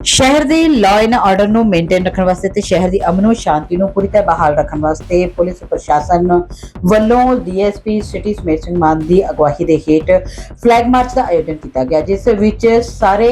ਸ਼ਹਿਰ ਦੇ law and order ਨੂੰ ਮੇਨਟੇਨ ਰੱਖਣ ਵਾਸਤੇ ਤੇ ਸ਼ਹਿਰ ਦੀ ਅਮਨ ਸ਼ਾਂਤੀ ਨੂੰ ਪੂਰੀ ਤਰ੍ਹਾਂ ਬਹਾਲ ਰੱਖਣ ਵਾਸਤੇ ਪੁਲਿਸ ਪ੍ਰਸ਼ਾਸਨ ਵੱਲੋਂ ਡੀਐਸਪੀ ਸਿਟੀ ਸਮੇਤ ਸਿੰਘ ਮਾਨ ਦੀ ਅਗਵਾਈ ਦੇ ਹੇਠ ਫਲੈਗ ਮਾਰਚ ਦਾ ਆਯੋਜਨ ਕੀਤਾ ਗਿਆ, ਜਿਸ ਵਿੱਚ ਸਾਰੇ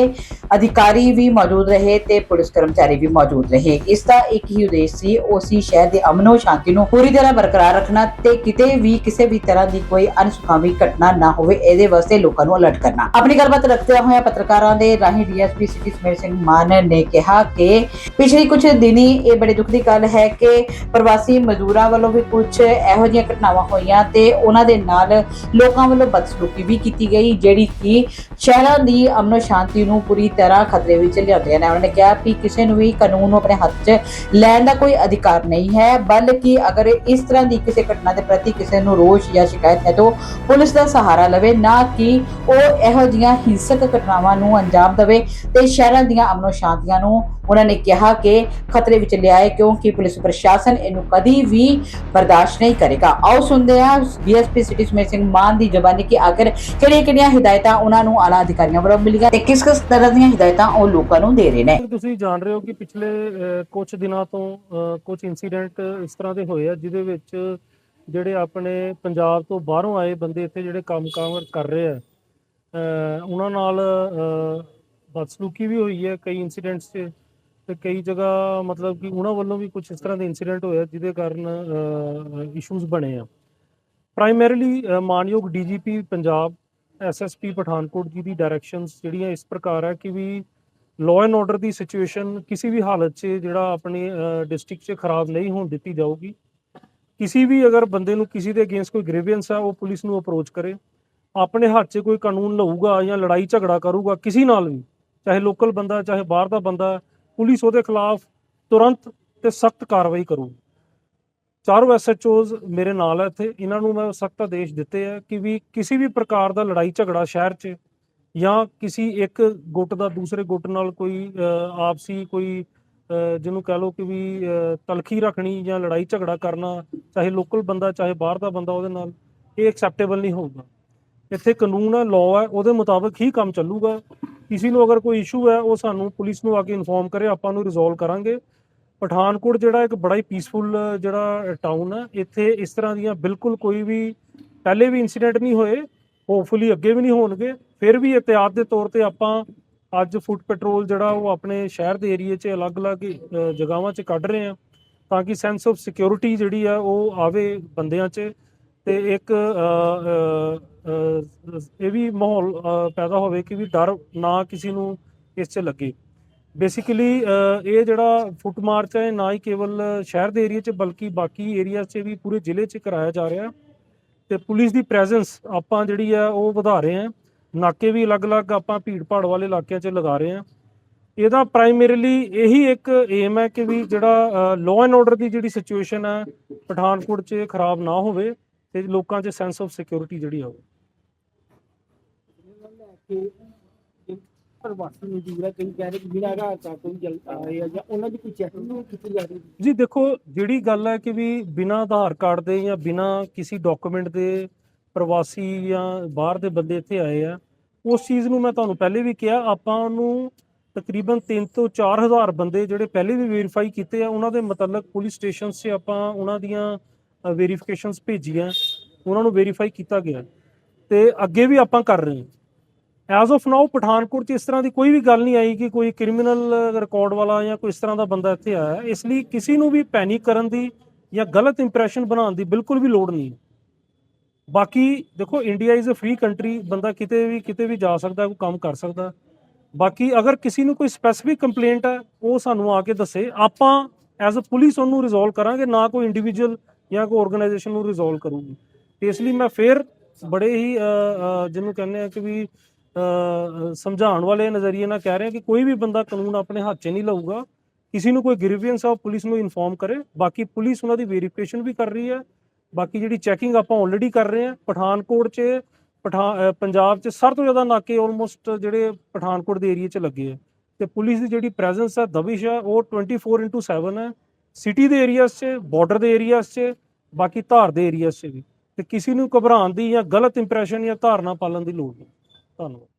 ਅਧਿਕਾਰੀ ਵੀ ਮੌਜੂਦ ਰਹੇ ਤੇ ਪੁਲਿਸ ਕਰਮਚਾਰੀ ਵੀ ਮੌਜੂਦ ਰਹੇ। ਇਸ ਦਾ ਇੱਕ ਹੀ ਉਦੇਸ਼ ਸੀ, ਉਹ ਸੀ ਸ਼ਹਿਰ ਦੇ ਅਮਨੋ ਸ਼ਾਂਤੀ ਨੂੰ ਪੂਰੀ ਤਰ੍ਹਾਂ ਬਰਕਰਾਰ ਰੱਖਣਾ ਤੇ ਕਿਤੇ ਵੀ ਕਿਸੇ ਵੀ ਤਰ੍ਹਾਂ ਦੀ ਕੋਈ ਅਨਸੁਖਾਵੀ ਘਟਨਾ ਨਾ ਹੋਵੇ, ਇਹਦੇ ਵਾਸਤੇ ਲੋਕਾਂ ਨੂੰ ਅਲਰਟ ਕਰਨਾ। ਆਪਣੀ ਗੱਲਬਾਤ ਰੱਖਦੇ ਹੋਏ ਪੱਤਰਕਾਰਾਂ ਦੇ ਰਾਹੀਂ ਡੀਐਸਪੀ ਸਿਟੀ ਸਮੇਤ ਸਿੰਘ ਮਾਨ ਨੇ ਕਿਹਾ ਕਿ ਪਿਛਲੇ ਕੁਝ ਦਿਨੀ ਇਹ ਬੜੇ ਦੁੱਖ ਦੀ ਗੱਲ ਹੈ ਕਿ ਪ੍ਰਵਾਸੀ ਮਜ਼ਦੂਰਾਂ ਵੱਲੋਂ ਵੀ ਕੁਝ ਇਹੋ ਜਿਹੀਆਂ ਘਟਨਾਵਾਂ ਹੋਈਆਂ ਤੇ ਉਹਨਾਂ ਦੇ ਨਾਲ ਲੋਕਾਂ ਵੱਲੋਂ ਬਦਸਲੂਕੀ ਵੀ ਕੀਤੀ ਗਈ, ਜਿਹੜੀ ਕਿ ਸ਼ਹਿਰਾਂ ਦੀ ਅਮਨੋ ਸ਼ਾਂਤੀ ਨੂੰ ਪੂਰੀ ਤਰ੍ਹਾਂ ਖਤਰੇ ਵਿੱਚ ਲਿਆਉਂਦੀਆਂ ਨੇ। ਉਹਨਾਂ ਨੇ ਕਿਹਾ ਕਿ ਕਿਸੇ ਨੂੰ ਵੀ ਕਾਨੂੰਨ ਨੂੰ ਆਪਣੇ ਹੱਥ 'ਚ ਲੈਣ ਦਾ ਕੋਈ ਅਧਿਕਾਰ ਨਹੀਂ ਹੈ, ਬਲਕਿ ਅਗਰ ਇਸ ਤਰ੍ਹਾਂ ਦੀ ਕਿਸੇ ਘਟਨਾ ਦੇ ਪ੍ਰਤੀ ਕਿਸੇ ਨੂੰ ਰੋਸ਼ ਜਾਂ ਸ਼ਿਕਾਇਤ ਹੈ, ਤਾਂ ਪੁਲਿਸ ਦਾ ਸਹਾਰਾ ਲਵੇ, ਨਾ ਕਿ ਉਹ ਇਹੋ ਜਿਹੀਆਂ ਹਿੰਸਕ ਘਟਨਾਵਾਂ ਨੂੰ ਅੰਜਾਮ ਦੇਵੇ ਤੇ ਸ਼ਹਿਰਾਂ ਦੀਆਂ ਅਮਨੋ ਸ਼ਾਂਤੀਆਂ ਨੂੰ ਉਹਨਾਂ ਨੇ ਕਿਹਾ ਕਿ ਖਤਰੇ ਵਿੱਚ ਲਿਆਏ ਕਿਉਂਕਿ ਪੁਲਿਸ ਪ੍ਰਸ਼ਾਸਨ ਇਹਨੂੰ ਕਦੀ ਵੀ ਬਰਦਾਸ਼ਤ ਨਹੀਂ ਕਰੇਗਾ। ਆਓ ਸੁਣਦੇ ਹਾਂ ਡੀਐਸਪੀ ਸਿਟੀ ਸਮੇਤ ਸਿੰਘ ਮਾਨ ਦੀ ਜ਼ਬਾਨੀ ਕਿ ਆਖਰ ਕਿਹੜੀਆਂ ਕਿਹੜੀਆਂ ਹਦਾਇਤਾਂ ਉਹਨਾਂ ਨੂੰ ਆਲਾ ਅਧਿਕਾਰੀਆਂ ਵੱਲੋਂ ਮਿਲੀਆਂ ਤੇ ਕਿਸ ਕਿਸ ਤਰ੍ਹਾਂ ਦੀਆਂ ਹਦਾਇਤਾਂ ਉਹ ਲੋਕਾਂ ਨੂੰ ਦੇ ਰਹੇ ਨੇ? ਤੁਸੀਂ ਜਾਣ ਰਹੇ ਹੋ ਕਿ ਪਿਛਲੇ ਕੁਝ ਦਿਨਾਂ ਤੋਂ ਕੁਝ ਇਨਸੀਡੈਂਟ ਇਸ ਤਰ੍ਹਾਂ ਦੇ ਹੋਏ ਆ ਜਿਹਦੇ ਵਿੱਚ ਜਿਹੜੇ ਆਪਣੇ ਪੰਜਾਬ ਤੋਂ ਬਾਹਰੋਂ ਆਏ ਬੰਦੇ ਇੱਥੇ ਜਿਹੜੇ ਕੰਮ-ਕਾਰ ਕਰ ਰਹੇ ਆ ਉਹਨਾਂ ਨਾਲ ਬਦਸਲੂਕੀ ਵੀ ਹੋਈ ਹੈ ਕਈ ਇਨਸੀਡੈਂਟਸ 'ਚ। ਤੇ ਕਈ ਜਗ੍ਹਾ ਮਤਲਬ ਕਿ ਉਹਨਾਂ ਵੱਲੋਂ ਵੀ ਕੁਝ ਇਸ ਤਰ੍ਹਾਂ ਦੇ ਇਨਸੀਡੈਂਟ ਹੋਏ ਆ ਜਿਹਦੇ ਕਾਰਨ ਇਸ਼ੂਜ਼ ਬਣੇ ਆ। ਪ੍ਰਾਇਮਰੀਲੀ ਮਾਨਯੋਗ ਡੀਜੀਪੀ ਪੰਜਾਬ ਐਸਐਸਪੀ ਪਠਾਨਕੋਟ ਜੀ ਦੀ ਡਾਇਰੈਕਸ਼ਨਸ ਜਿਹੜੀਆਂ ਇਸ ਪ੍ਰਕਾਰ ਹੈ ਕਿ ਵੀ ਲਾਅ ਐਂਡ ਆਰਡਰ ਦੀ ਸਿਚੁਏਸ਼ਨ ਕਿਸੇ ਵੀ ਹਾਲਤ 'ਚ ਜਿਹੜਾ ਆਪਣੇ ਡਿਸਟ੍ਰਿਕਟ 'ਚ ਖਰਾਬ ਨਹੀਂ ਹੋਣ ਦਿੱਤੀ ਜਾਊਗੀ। ਕਿਸੇ ਵੀ ਅਗਰ ਬੰਦੇ ਨੂੰ ਕਿਸੇ ਦੇ ਅਗੇਂਸਟ ਕੋਈ ਗ੍ਰੀਵੈਂਸ ਆ, ਉਹ ਪੁਲਿਸ ਨੂੰ ਅਪਰੋਚ ਕਰੇ। ਆਪਣੇ ਹੱਥ 'ਚ ਕੋਈ ਕਾਨੂੰਨ ਲਊਗਾ ਜਾਂ ਲੜਾਈ ਝਗੜਾ ਕਰੂਗਾ, ਕਿਸੇ ਨਾਲ ਵੀ, ਚਾਹੇ ਲੋਕਲ ਬੰਦਾ, ਚਾਹੇ ਬਾਹਰ ਦਾ ਬੰਦਾ ਪੁਲਿਸ ਉਹਦੇ ਖਿਲਾਫ ਤੁਰੰਤ ਤੇ ਸਖਤ ਕਾਰਵਾਈ ਕਰੂਗੀ ਚਾਰੋਂ ਐਸਐਚਓਜ਼ ਮੇਰੇ ਨਾਲ ਹੈ ਇੱਥੇ। ਇਹਨਾਂ ਨੂੰ ਮੈਂ ਸਖਤ ਆਦੇਸ਼ ਦਿੱਤੇ ਆ ਕਿ ਵੀ ਕਿਸੇ ਵੀ ਪ੍ਰਕਾਰ ਦਾ ਲੜਾਈ ਝਗੜਾ ਸ਼ਹਿਰ 'ਚ ਜਾਂ ਕਿਸੇ ਇੱਕ ਗੁੱਟ ਦਾ ਦੂਸਰੇ ਗੁੱਟ ਨਾਲ ਕੋਈ ਆਪਸੀ ਕੋਈ ਜਿਹਨੂੰ ਕਹਿ ਲਓ ਕਿ ਵੀ ਤਲਖੀ ਰੱਖਣੀ ਜਾਂ ਲੜਾਈ ਝਗੜਾ ਕਰਨਾ, ਚਾਹੇ ਲੋਕਲ ਬੰਦਾ, ਚਾਹੇ ਬਾਹਰ ਦਾ ਬੰਦਾ ਉਹਦੇ ਨਾਲ, ਇਹ ਐਕਸੈਪਟੇਬਲ ਨਹੀਂ ਹੋਊਗਾ। ਇੱਥੇ ਕਾਨੂੰਨ ਹੈ ਲਾਅ ਹੈ ਉਹਦੇ ਮੁਤਾਬਕ ਹੀ ਕੰਮ ਚੱਲੂਗਾ। ਕਿਸੇ ਨੂੰ ਅਗਰ ਕੋਈ ਇਸ਼ੂ ਹੈ ਉਹ ਸਾਨੂੰ ਪੁਲਿਸ ਨੂੰ ਆ ਕੇ ਇਨਫੋਰਮ ਕਰੇ ਆਪਾਂ ਨੂੰ ਰਿਜ਼ੋਲਵ ਕਰਾਂਗੇ। ਪਠਾਨਕੋਟ ਜਿਹੜਾ ਇੱਕ ਬੜਾ ਹੀ ਪੀਸਫੁਲ ਜਿਹੜਾ ਟਾਊਨ ਹੈ ਇੱਥੇ ਇਸ ਤਰ੍ਹਾਂ ਦੀਆਂ ਬਿਲਕੁਲ ਕੋਈ ਵੀ ਪਹਿਲੇ ਵੀ ਇਨਸੀਡੈਂਟ ਨਹੀਂ ਹੋਏ ਹੋਪਫੁਲੀ ਅੱਗੇ ਵੀ ਨਹੀਂ ਹੋਣਗੇ ਫਿਰ ਵੀ ਇhtiyat ਦੇ ਤੌਰ ਤੇ ਆਪਾਂ ਅੱਜ ਫੁੱਟ ਪੈਟਰੋਲ ਜਿਹੜਾ ਉਹ ਆਪਣੇ ਸ਼ਹਿਰ ਦੇ ਏਰੀਏ 'ਚ ਅਲੱਗ-ਅਲੱਗ ਅ, ਜਗ੍ਹਾਵਾਂ 'ਚ ਕੱਢ ਰਹੇ ਆ ਤਾਂ ਕਿ ਸੈਂਸ ਆਫ ਸਿਕਿਉਰਿਟੀ ਜਿਹੜੀ ਆ ਉਹ ਆਵੇ ਬੰਦਿਆਂ 'ਚ। ਤੇ ਇੱਕ ਇਹ ਵੀ ਮਾਹੌਲ ਪੈਦਾ ਹੋਵੇ ਕਿ ਵੀ ਡਰ ਨਾ ਕਿਸੇ ਨੂੰ ਇਸ 'ਚ ਲੱਗੇ। ਬੇਸਿਕਲੀ ਇਹ ਜਿਹੜਾ ਫੁੱਟ ਮਾਰਚ ਹੈ ਨਾ ਹੀ ਕੇਵਲ ਸ਼ਹਿਰ ਦੇ ਏਰੀਆ 'ਚ ਬਲਕਿ ਬਾਕੀ ਏਰੀਆ 'ਚ ਵੀ ਪੂਰੇ ਜ਼ਿਲ੍ਹੇ 'ਚ ਕਰਾਇਆ ਜਾ ਰਿਹਾ। ਤੇ ਪੁਲਿਸ ਦੀ ਪ੍ਰੈਜ਼ੈਂਸ ਆਪਾਂ ਜਿਹੜੀ ਆ ਉਹ ਵਧਾ ਰਹੇ ਆ ਨਾਕੇ ਵੀ ਅਲੱਗ-ਅਲੱਗ ਆਪਾਂ ਭੀੜ ਭਾੜ ਵਾਲੇ ਇਲਾਕਿਆਂ 'ਚ ਲਗਾ ਰਹੇ ਆ ਇਹਦਾ ਪ੍ਰਾਇਮਰੀਲੀ ਇਹੀ ਇੱਕ ਏਮ ਹੈ ਕਿ ਵੀ ਜਿਹੜਾ ਲਾਅ ਐਂਡ ਆਰਡਰ ਦੀ ਜਿਹੜੀ ਸਿਚੁਏਸ਼ਨ ਹੈ, ਪਠਾਨਕੋਟ 'ਚ ਖਰਾਬ ਨਾ ਹੋਵੇ। ਤੇ ਲੋਕਾਂ 'ਚ ਸੈਂਸ ਆਫ ਸਿਕਿਉਰਿਟੀ ਜਿਹੜੀ ਆਵੇ ਪ੍ਰਵਾਸੀ ਮਜ਼ਦੂਰ ਆ ਕਈ ਕਹਿ ਰਹੇ ਕਿ ਬਿਨਾਂ ਆਧਾਰ ਕਾਰਡ ਤੋਂ ਵੀ ਜਲ ਆਏ ਆ ਜਾਂ ਦੇਖੋ ਜਿਹੜੀ ਗੱਲ ਹੈ ਕਿ ਵੀ ਬਿਨਾਂ ਆਧਾਰ ਕਾਰਡ ਦੇ ਜਾਂ ਬਿਨਾਂ ਕਿਸੇ ਡਾਕੂਮੈਂਟ ਦੇ ਪ੍ਰਵਾਸੀ ਜਾਂ ਬਾਹਰ ਦੇ ਬੰਦੇ ਇੱਥੇ ਆਏ ਆ ਉਸ ਚੀਜ਼ ਨੂੰ ਮੈਂ ਤੁਹਾਨੂੰ ਪਹਿਲੇ ਵੀ ਕਿਹਾ ਆਪਾਂ ਉਹਨੂੰ ਤਕਰੀਬਨ 3 ਤੋਂ 4000 ਬੰਦੇ ਜਿਹੜੇ ਪਹਿਲੇ ਵੀ ਵੈਰੀਫਾਈ ਕੀਤੇ ਆ ਉਹਨਾਂ ਦੇ ਮੁਤਲਕ ਪੁਲਿਸ ਸਟੇਸ਼ਨਸ 'ਚ ਆਪਾਂ ਉਹਨਾਂ ਦੀਆਂ ਵੈਰੀਫਿਕੇਸ਼ਨਸ ਭੇਜੀਆਂ, ਉਹਨਾਂ ਨੂੰ ਵੈਰੀਫਾਈ ਕੀਤਾ ਗਿਆ। ਤੇ ਅੱਗੇ ਵੀ ਆਪਾਂ ਕਰ ਰਹੇ ਹਾਂ। ਐਜ਼ ਆਫ ਨਾਓ ਪਠਾਨਕੋਟ 'ਚ ਇਸ ਤਰ੍ਹਾਂ ਦੀ ਕੋਈ ਵੀ ਗੱਲ ਨਹੀਂ ਆਈ ਕਿ ਕੋਈ ਕ੍ਰਿਮੀਨਲ ਰਿਕਾਰਡ ਵਾਲਾ ਜਾਂ ਕੋਈ ਇਸ ਤਰ੍ਹਾਂ ਦਾ ਬੰਦਾ ਇੱਥੇ ਆਇਆ ਇਸ ਲਈ ਕਿਸੇ ਨੂੰ ਵੀ ਪੈਨਿਕ ਕਰਨ ਦੀ ਜਾਂ ਗਲਤ ਇੰਪ੍ਰੈਸ਼ਨ ਬਣਾਉਣ ਦੀ ਬਿਲਕੁਲ ਵੀ ਲੋੜ ਨਹੀਂ। ਬਾਕੀ ਦੇਖੋ India is a free country ਬੰਦਾ ਕਿਤੇ ਵੀ ਕਿਤੇ ਵੀ ਜਾ ਸਕਦਾ, ਕੋਈ ਕੰਮ ਕਰ ਸਕਦਾ। ਬਾਕੀ ਅਗਰ ਕਿਸੇ ਨੂੰ ਕੋਈ ਸਪੈਸੀਫਿਕ ਕੰਪਲੇਂਟ ਹੈ, ਉਹ ਸਾਨੂੰ ਆ ਕੇ ਦੱਸੇ। ਆਪਾਂ ਐਜ਼ ਅ ਪੁਲਿਸ, ਉਹਨੂੰ ਰਿਜ਼ੋਲਵ ਕਰਾਂਗੇ, ਨਾ ਕੋਈ ਇੰਡੀਵਿਜੂਅਲ ਜਾਂ ਕੋਈ ਆਰਗੇਨਾਈਜੇਸ਼ਨ ਨੂੰ ਰਿਜ਼ੋਲਵ ਕਰੂਗੀ। ਤੇ ਇਸ ਲਈ ਮੈਂ ਫੇਰ ਬੜੇ ਹੀ ਜਿਹਨੂੰ ਕਹਿੰਦੇ ਆ ਕਿ ਵੀ ਸਮਝਾਉਣ ਵਾਲੇ ਨਜ਼ਰੀਏ ਨਾਲ ਕਹਿ ਰਹੇ ਕਿ ਕੋਈ ਵੀ ਬੰਦਾ ਕਾਨੂੰਨ ਆਪਣੇ ਹੱਥ 'ਚ ਨਹੀਂ ਲਊਗਾ। ਕਿਸੇ ਨੂੰ ਕੋਈ ਗ੍ਰੀਵੈਂਸ ਆ, ਉਹ ਪੁਲਿਸ ਨੂੰ ਇਨਫੋਰਮ ਕਰੇ। ਬਾਕੀ ਪੁਲਿਸ ਉਹਨਾਂ ਦੀ ਵੈਰੀਫਿਕੇਸ਼ਨ ਵੀ ਕਰ ਰਹੀ ਹੈ। ਬਾਕੀ ਜਿਹੜੀ ਚੈਕਿੰਗ ਆਪਾਂ ਆਲਰੇਡੀ ਕਰ ਰਹੇ ਹਾਂ, ਪਠਾਨਕੋਟ 'ਚ, ਪਠਾ ਪੰਜਾਬ 'ਚ ਸਭ ਤੋਂ ਜ਼ਿਆਦਾ ਨਾਕੇ ਆਲਮੋਸਟ ਜਿਹੜੇ ਪਠਾਨਕੋਟ ਦੇ ਏਰੀਆ 'ਚ ਲੱਗੇ ਆ। ਤੇ ਪੁਲਿਸ ਦੀ ਜਿਹੜੀ ਪ੍ਰੈਜ਼ੈਂਸ ਹੈ, ਦਬਿਸ਼ ਹੈ, ਉਹ 24/7 ਹੈ। ਸਿਟੀ ਦੇ ਏਰੀਆਸ 'ਚ ਬਾਰਡਰ ਦੇ ਏਰੀਆਸ 'ਚ, ਬਾਕੀ ਧਾਰ ਦੇ ਏਰੀਆਸ 'ਚ ਵੀ। ਤੇ ਕਿਸੇ ਨੂੰ ਘਬਰਾਉਣ ਦੀ ਜਾਂ ਗਲਤ ਇੰਪ੍ਰੈਸ਼ਨ ਜਾਂ ਧਾਰਨਾ ਪਾਲਣ ਦੀ ਲੋੜ ਨਹੀਂ। ਧੰਨਵਾਦ।